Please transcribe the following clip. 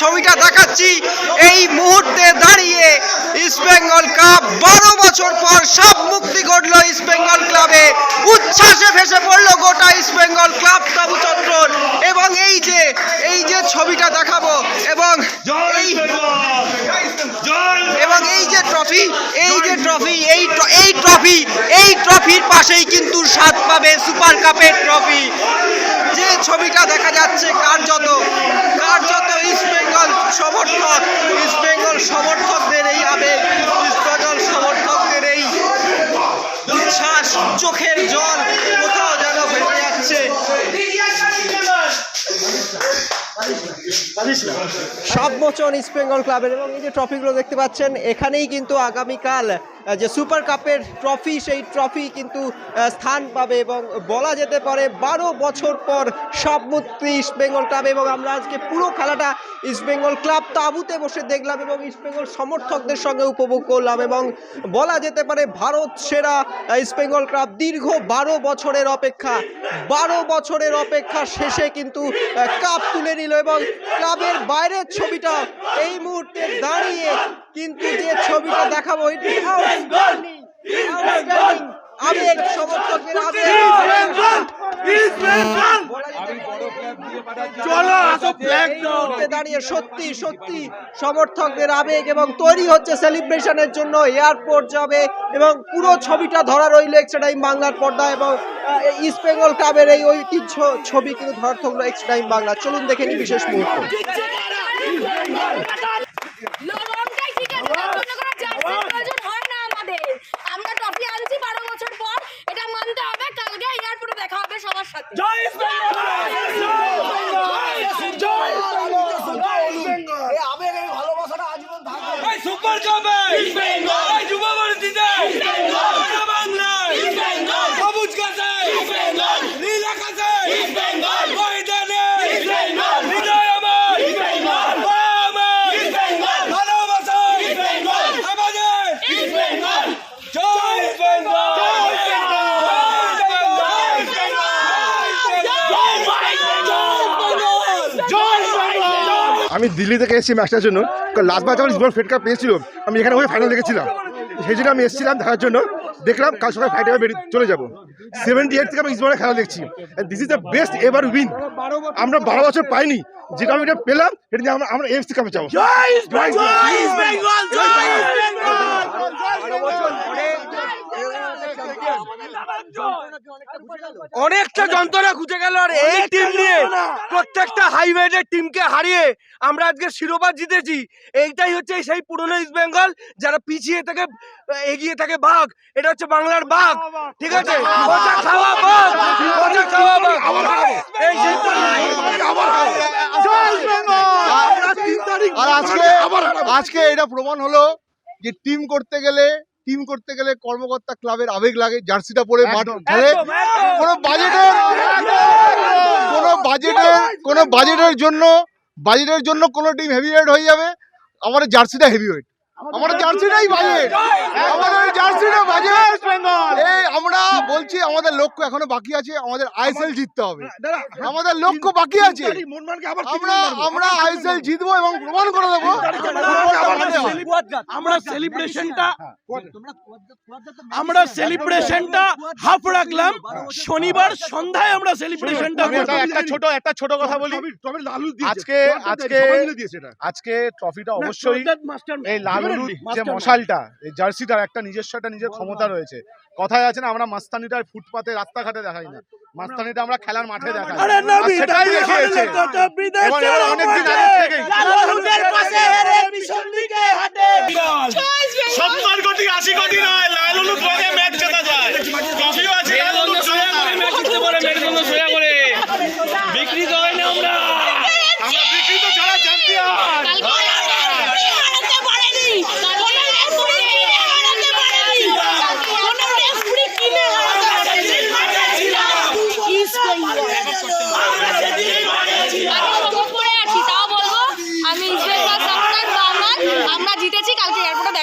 ছবিটা দেখাচ্ছি। এই মুহূর্তে দাঁড়িয়ে ইস্ট বেঙ্গল কাপ বারো বছর পর সব মুক্তি ঘটলো ইস্ট বেঙ্গল ক্লাবে উচ্ছ্বাসে ভেসে পড়ল গোটা ইস্ট বেঙ্গল ক্লাব তাবুচন্দ্র এবং এই যে এই যে ছবিটা দেখাবো এবং এই এবং এই যে ট্রফি এই যে ট্রফি এই এই ট্রফি এই ট্রফির পাশেই কিন্তু স্বাদ পাবে সুপার কাপের ট্রফি যে ছবিটা দেখা যাচ্ছে কার্যত কার্যত ইস্ট বেঙ্গল সমর্থক ইস্ট বেঙ্গল সমর্থকদের এই আবেগ ইস্ট বেঙ্গল সমর্থকদের এই উচ্ছ্বাস, চোখের জল কোথাও যেন ভেসে যাচ্ছে। সবমোচন ইস্ট বেঙ্গল ক্লাবের এবং এই যে ট্রফিগুলো দেখতে পাচ্ছেন, এখানেই কিন্তু আগামীকাল যে সুপার কাপের ট্রফি সেই ট্রফি কিন্তু স্থান পাবে এবং বলা যেতে পারে বারো বছর পর সবমূর্তি ইস্ট বেঙ্গল ক্লাব এবং আমরা আজকে পুরো খেলাটা ইস্ট বেঙ্গল ক্লাব তাঁবুতে বসে দেখলাম এবং ইস্ট বেঙ্গল সমর্থকদের সঙ্গে উপভোগ করলাম এবং বলা যেতে পারে ভারত সেরা আহ, ইস্ট বেঙ্গল ক্লাব দীর্ঘ বারো বছরের অপেক্ষা বারো বছরের অপেক্ষা শেষে কিন্তু কাপ তুলে নিল এবং ক্লাবের বাইরের ছবিটা এই মুহূর্তে দাঁড়িয়ে কিন্তু যে ছবিটা দেখাবো এটি outstanding, outstanding। আবেগ সমর্থকের আবেগ চলো আসো ফ্ল্যাগ দাঁড়িয়ে সত্যি সত্যি সমর্থকদের আবেগ এবং তৈরি হচ্ছে সেলিব্রেশনের জন্য এয়ারপোর্ট যাবে এবং পুরো ছবিটা ধরা রইল এক্সট্রা টাইম বাংলার পর্দা এবং ইস্ট বেঙ্গল ক্লাবের এই ঐতিহ্য ছবি কিন্তু ধরা থাকল এক্সট্রা টাইম বাংলা চলুন দেখে নিই বিশেষ মুহূর্ত লবণটাই ঠিক আছে তার জন্য কোনো জার্সির প্রয়োজন হয় না আমাদের আমরা ট্রফি আনছি বারো বছর পর এটা মানতে হবে কালকে এয়ারপোর্টে দেখা হবে সবার সাথে যুব ভারতীতে সবুজ কাছে নীল আকাশে ময়দানে হৃদয় আমার আমার ভালোবাসা আমাদের জয় বেঙ্গল আমি দিল্লি থেকে এসেছি ম্যাচটার জন্য লাস্ট বার যখন ইসবল ফেড কাপ পেয়েছিল আমি এখানে হয়ে ফাইনাল দেখেছিলাম। সেই জন্য আমি এসেছিলাম দেখার জন্য। দেখলাম কাল সকাল বেরিয়ে চলে যাব। সেভেন্টি এইট থেকে আমি ইসবলের খেলা দেখছি। This is the best ever win আমরা বারো বছর পাইনি। যেটা আমি এটা পেলাম এটা নিয়ে আমরা আমরা এফসি কাপে যাব। অনেকটা যন্ত্রণা খুঁজে গেল আর এই টিম নিয়ে প্রত্যেকটা হাইওয়েটের টিমকে হারিয়ে আমরা আজকে শিরোপা জিতেছি। এইটাই হচ্ছে সেই পুরনো ইস্ট বেঙ্গল যারা পিছিয়ে থাকে এগিয়ে থাকে বাঘ। এটা হচ্ছে বাংলার বাঘ। ঠিক আছে? পচা খাওয়া বাঘ। খাওয়া বাঘ। এই আর আজকে আজকে এটা প্রমাণ হলো যে টিম করতে গেলে টিম করতে গেলে কর্মকর্তা ক্লাবের আবেগ লাগে জার্সিটা পরে মাঠ খেলে। কোনো বাজেটের কোনো বাজেটের কোনো বাজেটের জন্য বাজেটের জন্য কোনো টিম হেভিওয়েট হয়ে যাবে। আমার জার্সিটা হেভিওয়েট আমার জার্সিটাই বাজেট আমাদের জার্সিটা বাজেট এই আমরা বলছি আমাদের লক্ষ্য এখনও বাকি আছে আমাদের আইএসএল জিততে হবে। আমাদের লক্ষ্য বাকি আছে। আমরা আমরা আইএসএল জিতবো এবং প্রমাণ করে দেবো। আমরা সেলিব্রেশনটা আমরা সেলিব্রেশনটা হাফ রাখলাম। শনিবার সন্ধ্যায় আমরা সেলিব্রেশনটা একটা একটা ছোট একটা ছোট কথা বলি। আজকে আজকে আজকে ট্রফিটা অবশ্যই এই লালুর যে মশালটা এই জার্সিটার একটা নিজস্ব একটা নিজের ক্ষমতা রয়েছে। কথায় আছে না আমরা মাস্তানিটার ফুটপাতে রাস্তাঘাটে দেখাই না। মাস্তানিটা আমরা খেলার মাঠে দেখাই। আরে আর নবী সেটাই দেখিয়েছে। এবার এবার অনেকদিন আগে থেকেই। সত্তর কোটি আশি কোটি নয় লালুলু ক্লাবে ম্যাচ জেতা যায়। ট্রফিও আছে লালুলু সোয়া করে ম্যাচ জিততে পারে মেরুদণ্ড সোয়া করে। বিক্রি তো হয় না আমরা। আমরা বিক্রি তো ছাড়া চ্যাম্পিয়ন হারাতে পারেনি কোনো রেফারি হারাতে পারেনি কোনো রেফারি কিনে হারাতে পারেনি ইস্ট বেঙ্গল আমি খবর পড়ে আছি তাও বলব আমি ইস্ট বেঙ্গল সাপোর্টার বাংলার আমরা জিতেছি কালকে এয়ারপোর্টে